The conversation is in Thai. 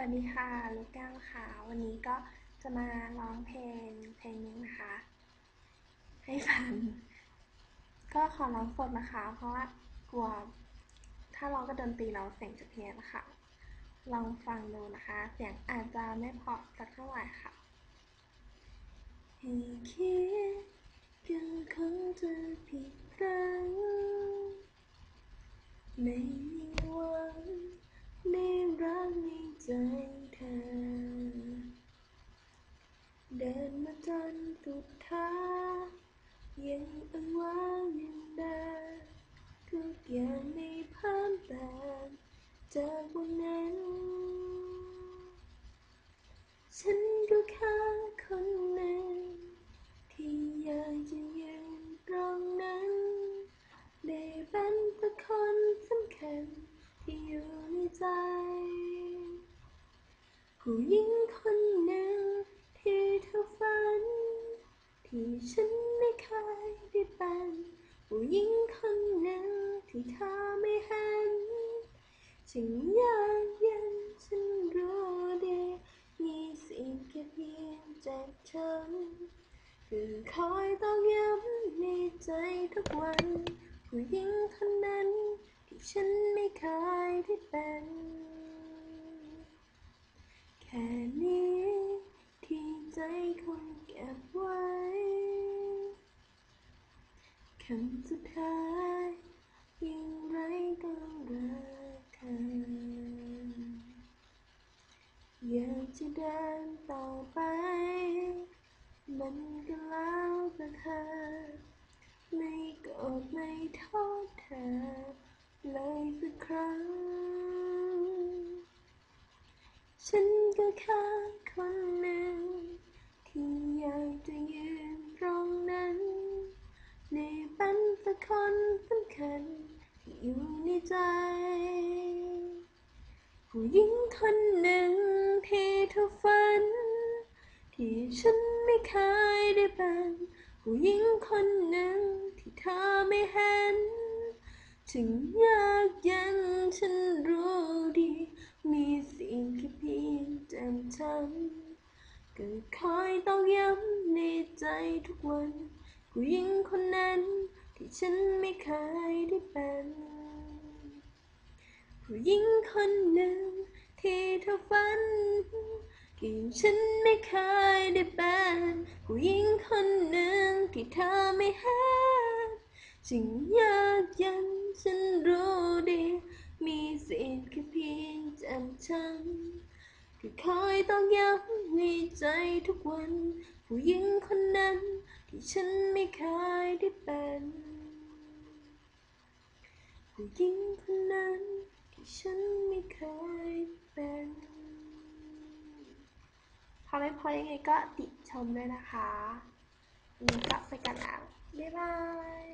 วัสดีค่ะลูกแก้วค่ะ วันนี้ก็จะมาร้องเพลงเพลงนึงนะคะ ให้ฟัง ก็ขอร้องสดนะคะ เพราะว่ากลัว ถ้าร้องก็ดนตรีเราเสียงจะเพี้ยนนะคะลองฟังดูนะคะ เสียงอาจจะไม่เพราะสักเท่าไหร่ค่ะให้คิดกันคงจะผิดพลั้งไม่มีวันได้รักในใจเธอ เดินมาจนสุดทางยังอ้างว้างยังเดินทุกอย่างไม่เพิ่มเติมจากวันนั้นฉันก็แค่คนหนึ่งที่อยากจะยืนตรงนั้นได้เป็นตัวคนสำคัญที่อยู่ในใจ ผู้หญิงคนหนึ่งที่เธอฝัน ที่ ฉันไม่เคยได้เป็นผู้หญิงคนหนึ่งที่เธอไม่เห็นฉันอยากยันฉันรู้ดีมีสิ่งแค่เพียงจากฉันคือคอยต้องย้ำในใจทุกวัน ผู้หญิงคนนั้นที่ฉันไม่เคยได้เป็นแค่นี้ที่ใจคงเก็บไว้ คำสุดท้ายย่งไรก็รักเธออยากจะเดินต่อไป มันก็แล้วแต่เธอ ไม่โกรธไม่โทษเธอ เลยสักครั้ง ฉันก็แค่คน คนสำคัญที่อยู่ในใจ ผู้หญิงคนหนึ่งที่เธอฝัน ที่ฉันไม่เคยได้เป็น ผู้หญิงคนหนึ่งที่เธอไม่เห็น ถึงยากเย็นฉันรู้ดี มีสิ่งแค่เพียงจำฉันก็คอยต้องย้ำในใจทุกวัน ผู้หญิงคนนั้น ที่ฉันไม่เคยได้เป็น ผู้หญิงคนหนึ่งที่เธอฝันที่ฉันไม่เคยได้เป็นผู้หญิงคนหนึ่งที่เธอไม่เห็นจึงยากยันฉันรู้ดี มีสิ่งแค่เพียงจำฉันที่คอยต้องย้ำในใจทุกวัน ผู้หญิงคนนั้นที่ฉัน เป็นผู้หญิงคนนั้นที่ฉันไม่เคยเป็นพอไม่พอยังไงก็ติชมด้วยนะคะนี่ก็ไปกันแล้วบ๊ายบาย